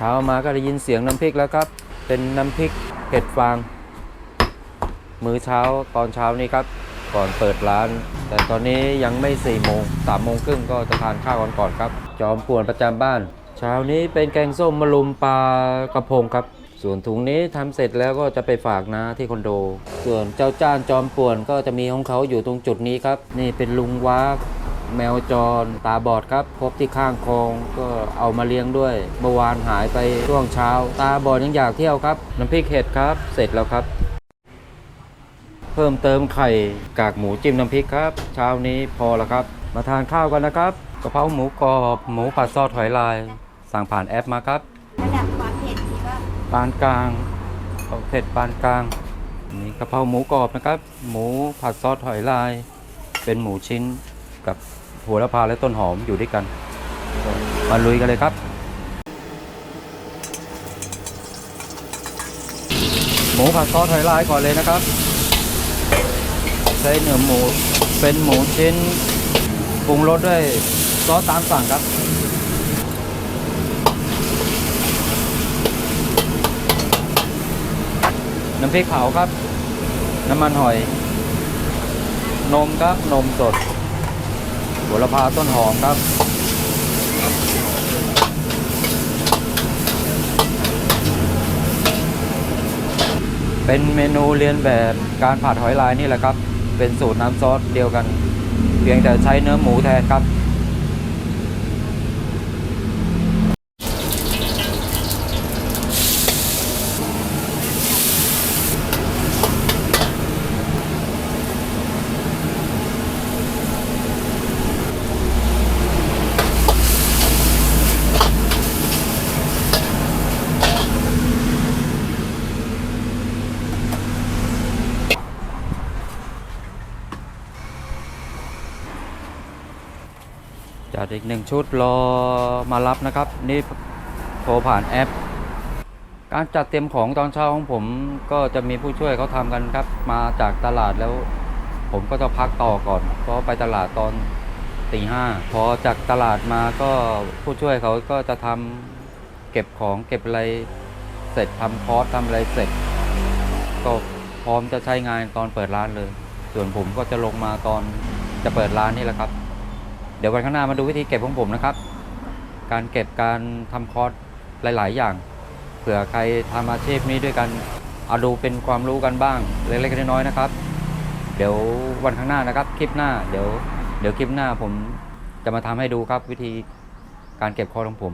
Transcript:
เช้ามาก็ได้ยินเสียงน้ำพริกแล้วครับ เป็นน้ำพริกเห็ดฟาง มื้อเช้าตอนเช้านี้ครับ ก่อนเปิดร้าน แต่ตอนนี้ยังไม่4ี่โมงสามโมงครึ่งก็จะทานข้าวกันก่อนครับ จอมป่วนประจำบ้าน เช้านี้เป็นแกงส้มมะลุมปลากระพงครับ ส่วนถุงนี้ทำเสร็จแล้วก็จะไปฝากนะที่คอนโด ส่วนเจ้าจ้านจอมป่วนก็จะมีของเขาอยู่ตรงจุดนี้ครับ นี่เป็นลุงวาก แมวจรตาบอดครับ พบที่ข้างคลองก็เอามาเลี้ยงด้วยเมื่อวานหายไปช่วงเช้า ตาบอดยังอยากเที่ยวครับ น้ำพริกเห็ดครับ เสร็จแล้วครับ เพิ่มเติมไข่กากหมูจิ้มน้ำพริกครับ เช้านี้พอแล้วครับ มาทานข้าวกันนะครับกะเพราหมูกรอบหมูผัดซอสหอยลาย สั่งผ่านแอปมาครับระดับความเผ็ดที่ว่าปานกลางเอาเผ็ดปานกลางนี่กะเพราหมูกรอบนะครับ หมูผัดซอสหอยลาย เป็นหมูชิ้น กับหัวละพาและต้นหอมอยู่ด้วยกัน มาลุยกันเลยครับหมูผัดซอสหอยลายก่อนเลยนะครับ ใช้เนื้อหมูเป็นหมูชิ้นปรุงรสด้วยซอสตามสั่งครับน้ำพริกเผาครับ น้ำมันหอย นมครับ นมสด หัวละพาต้นหอมครับ เป็นเมนูเรียนแบบการผัดหอยลายนี่แหละครับ เป็นสูตรน้ำซอสเดียวกัน เพียงแต่ใช้เนื้อหมูแทนครับ จัดอีกหนึ่งชุดรอมารับนะครับ นี่โทรผ่านแอป การจัดเตรียมของตอนเช้าของผมก็จะมีผู้ช่วยเขาทำกันครับ มาจากตลาดแล้ว ผมก็จะพักต่อก่อน เพราะไปตลาดตอนตีห้าพอจากตลาดมาก็ผู้ช่วยเขาก็จะทำเก็บของเก็บอะไรเสร็จทำคอร์สทำอะไรเสร็จ ก็พร้อมจะใช้งานตอนเปิดร้านเลย ส่วนผมก็จะลงมาตอนจะเปิดร้านนี่แหละครับ เดี๋ยววันข้างหน้ามาดูวิธีเก็บของผมนะครับ การเก็บการทำคอร์สหลาย ๆ อย่าง เผื่อใครทำอาชีพนี้ด้วยกันเอาดูเป็นความรู้กันบ้างเล็กๆน้อยๆนะครับ เดี๋ยววันข้างหน้านะครับ คลิปหน้าเดี๋ยวเดี๋ยวคลิปหน้าผมจะมาทำให้ดูครับวิธีการเก็บคอร์สของผม